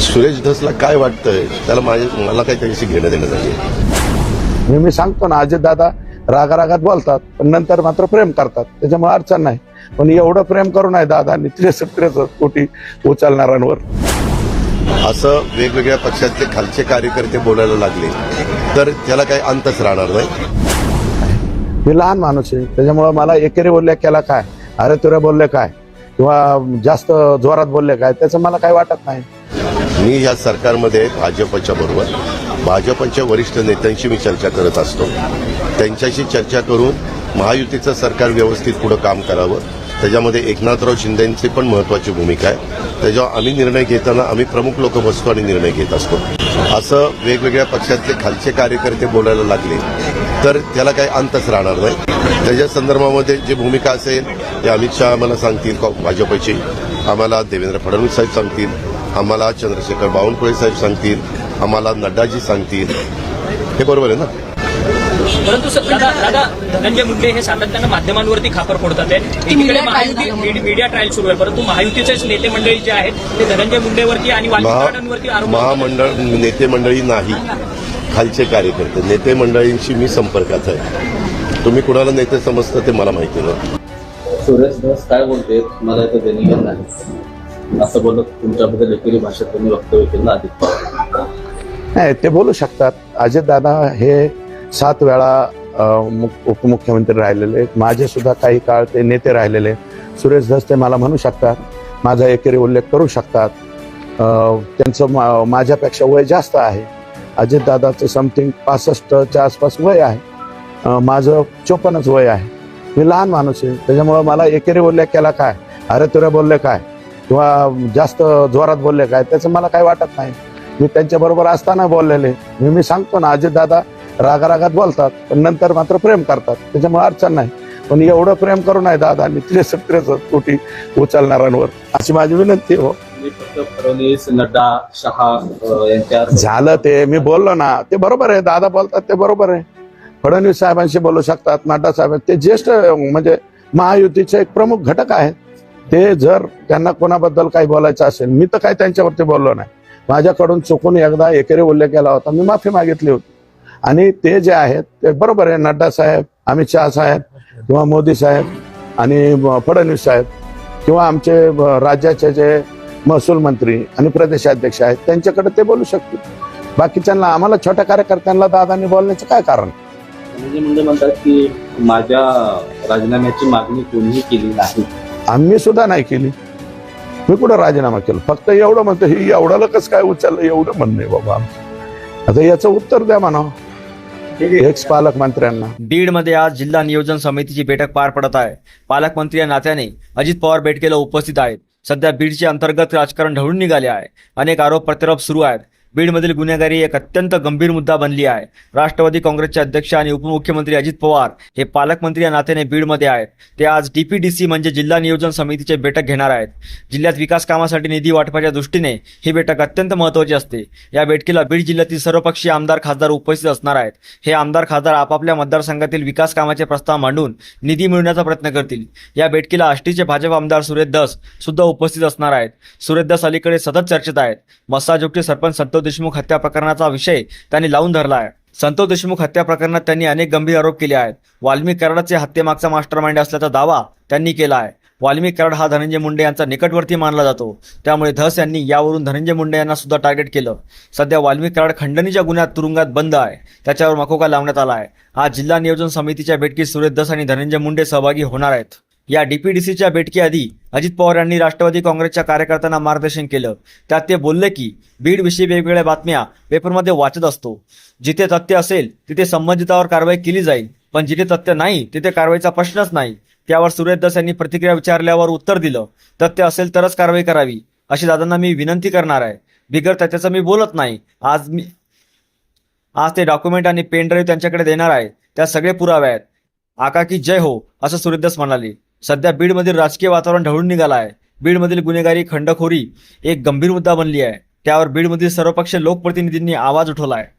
सुरेश धसला काय वाटतंय? त्याला माझ्या मला काही त्याच्याशी घेणं देणं नाही मी मी सांगतो ना अजित दादा रागारागात बोलतात पण नंतर मात्र प्रेम करतात. त्याच्यामुळे अडचण नाही. पण एवढं प्रेम करू नये दादांनी त्रेसष्ट त्रेसष्ट कोटी उचलणाऱ्यांवर. असं वेगवेगळ्या पक्षातले खालचे कार्यकर्ते बोलायला लागले तर त्याला काही अंतच राहणार नाही? मी लहान माणूस आहे. त्याच्यामुळं मला एकेरी बोलले केला काय? अरे तुरे बोलले काय? किंवा जास्त जोरात बोलले काय? त्याचं मला काही वाटत नाही. मी या सरकारमध्ये भाजपच्या बरोबर भाजपच्या वरिष्ठ नेत्यांशी मी चर्चा करत असतो. त्यांच्याशी चर्चा करून महायुतीचं सरकार व्यवस्थित पुढं काम करावं. त्याच्यामध्ये एकनाथराव शिंदेंची पण महत्वाची भूमिका आहे. त्याच्यावर आम्ही निर्णय घेताना आम्ही प्रमुख लोक बसतो आणि निर्णय घेत असतो. असं वेगवेगळ्या पक्षातले खालचे कार्यकर्ते बोलायला लागले तर त्याला काही अंतच राहणार नाही. त्याच्या संदर्भामध्ये जी भूमिका असेल ते अमित शहा आम्हाला सांगतील भाजपची. आम्हाला देवेंद्र फडणवीस साहेब सांगतील. आम्हाला चंद्रशेखर बावनकुळे साहेब सांगतील आम्हाला नड्डाजी सांगतील. हे बरोबर आहे ना? परंतु स- दादा दादा धनंजय मुंडे हे सातत्यानं माध्यमांवरती खापर फोडतात आहे. एकीकडे मीडिया महायुती ट्रायल मीड- मीडिया ट्रायल सुरू आहे परंतु महायुतीचेच नेते मंडळी जे आहेत ते धनंजय मुंडेवरती आणि आरोप महामंडळ नेते मंडळी नाही. खालचे कार्यकर्ते नेते मंडळींशी मी संपर्कात आहे. तुम्ही कुणाला नेते समजता ते मला माहिती नाही. सुरेश दास काय बोलते? मला घेणं नाही. असं बोलत तुमच्याबद्दल एकेरी भाषेत त्यांनी वक्तव्य केलं आदित्य नाही ते बोलू शकतात. अजित दादा हे सात वेळा मुख- उपमुख्यमंत्री राहिलेले आहेत. माझे सुद्धा काही काळ ते नेते राहिलेले सुरेश धस ते मला म्हणू शकतात. माझा एकेरी उल्लेख करू शकतात. त्यांचं मा- माझ्यापेक्षा वय जास्त आहे. अजितदादाचं समथिंग पासष्टच्या आसपास वय आहे. माझं चोपन्नच वय आहे. मी लहान माणूस आहे. त्याच्यामुळं मला एकेरी उल्लेख केला काय? अरे तुरे बोलले काय? किंवा जास्त जोरात बोलले काय त्याचं मला काही वाटत नाही. मी त्यांच्या बरोबर असताना बोललेले. मी मी सांगतो ना अजित दादा रागारागात बोलतात पण नंतर मात्र प्रेम करतात. त्याच्यामुळे अडचण नाही. पण एवढं प्रेम करू नये दादांनी त्रेसष्ट त्रेसष्ट कोटी उचलणाऱ्यांवर. अशी माझी विनंती हो. मी फडणवीस नड्डा शहा यांच्या झालं ते. मी बोललो ना ते बरोबर आहे. दादा बोलतात ते बरोबर आहे. फडणवीस साहेबांशी बोलू शकतात नड्डा साहेब ते ज्येष्ठ म्हणजे महायुतीचे एक प्रमुख घटक आहेत. ते जर त्यांना कोणाबद्दल काही बोलायचं असेल मी तर काय त्यांच्यावरती बोललो नाही. माझ्याकडून चुकून एकदा एकेरी उल्लेख केला होता मी माफी मागितली होती. आणि ते जे आहेत ते बरोबर आहे नड्डा साहेब अमित शहा साहेब किंवा मोदी साहेब आणि फडणवीस साहेब किंवा आमचे राज्याचे जे महसूल मंत्री आणि प्रदेशाध्यक्ष आहेत त्यांच्याकडे ते बोलू शकतील. बाकीच्यांना आम्हाला छोट्या कार्यकर्त्यांना दादांनी बोलण्याचं काय कारण? म्हणजे म्हणतात की माझ्या राजीनाम्याची मागणी कोणीही केली नाही. आम्ही सुद्धा नाही केली. मी कुठं राजीनामा केला? फक्त एवढं म्हणतो ही एवढं कसं काय उचललं? एवढं म्हणणं बाबा. आता याचं उत्तर द्या म्हणा. एक्स पालकमंत्र्यांना बीडमध्ये आज जिल्हा नियोजन समितीची बैठक पार पडत आहे. पालकमंत्री या नात्याने अजित पवार बैठकीला उपस्थित आहेत. सध्या बीडचे अंतर्गत राजकारण ढवळून निघाले आहे. अनेक आरोप प्रत्यारोप सुरू आहेत. बीडमधील गुन्हेगारी एक अत्यंत गंभीर मुद्दा बनली आहे. राष्ट्रवादी काँग्रेसचे अध्यक्ष आणि उपमुख्यमंत्री अजित पवार हे पालकमंत्री या नात्याने बीडमध्ये आहेत. ते आज डीपीडीसी म्हणजे जिल्हा नियोजन समितीचे बैठक घेणार आहेत. जिल्ह्यात विकास कामासाठी निधी वाटपाच्या दृष्टीने ही बैठक अत्यंत महत्त्वाची असते. या बैठकीला बीड जिल्ह्यातील सर्वपक्षीय आमदार खासदार उपस्थित असणार आहेत. हे आमदार खासदार आपापल्या मतदारसंघातील विकास कामाचे प्रस्ताव मांडून निधी मिळवण्याचा प्रयत्न करतील. या बैठकीला आष्टीचे भाजप आमदार सुरेश दस सुद्धा उपस्थित असणार आहेत. सुरेश दस अलीकडे सतत चर्चेत आहेत. मस्साजोगचे सरपंच संतोष देशमुख हत्या प्रकरणाचा विषय त्यांनी लावून धरला आहे. संतोष देशमुख हत्या प्रकरणात त्यांनी अनेक गंभीर आरोप केले आहेत. वाल्मिक कराडाचे हत्येमागचा मास्टर माइंड असल्याचा दावा त्यांनी केला आहे. वाल्मिक कराड हा धनंजय मुंडे यांचा निकटवर्ती मानला जातो. त्यामुळे धस यांनी यावरून धनंजय मुंडे यांना सुद्धा टार्गेट केलं. सध्या वाल्मिक कराड खंडणीच्या गुन्ह्यात तुरुंगात बंद आहे. त्याच्यावर मकोका लावण्यात आला आहे. आज जिल्हा नियोजन समितीच्या बैठकीत सुरेश दस आणि धनंजय मुंडे सहभागी होणार आहेत. या डीपीडीसीच्या बैठकीआधी अजित पवार यांनी राष्ट्रवादी काँग्रेसच्या कार्यकर्त्यांना मार्गदर्शन केलं. त्यात ते बोलले की बीडविषयी वेगवेगळ्या बातम्या पेपरमध्ये वाचत असतो. जिथे तथ्य असेल तिथे संबंधितावर कारवाई केली जाईल. पण जिथे तथ्य नाही तिथे कारवाईचा प्रश्नच नाही. त्यावर सुरेश दास यांनी प्रतिक्रिया विचारल्यावर उत्तर दिलं तथ्य असेल तरच कारवाई करावी. अशी दादांना मी विनंती करणार आहे. बिगर तथ्याचं मी बोलत नाही. आज मी आज ते डॉक्युमेंट आणि पेन ड्राईव्ह त्यांच्याकडे देणार आहे. त्या सगळे पुरावे आहेत. आका की जय हो असं सूर्यदास म्हणाले. सध्या बीडमधील राजकीय वातावरण ढवळून निघालं आहे. बीडमधील गुन्हेगारी खंडखोरी एक गंभीर मुद्दा बनली आहे. त्यावर बीडमधील सर्वपक्षीय लोकप्रतिनिधींनी आवाज उठवला आहे.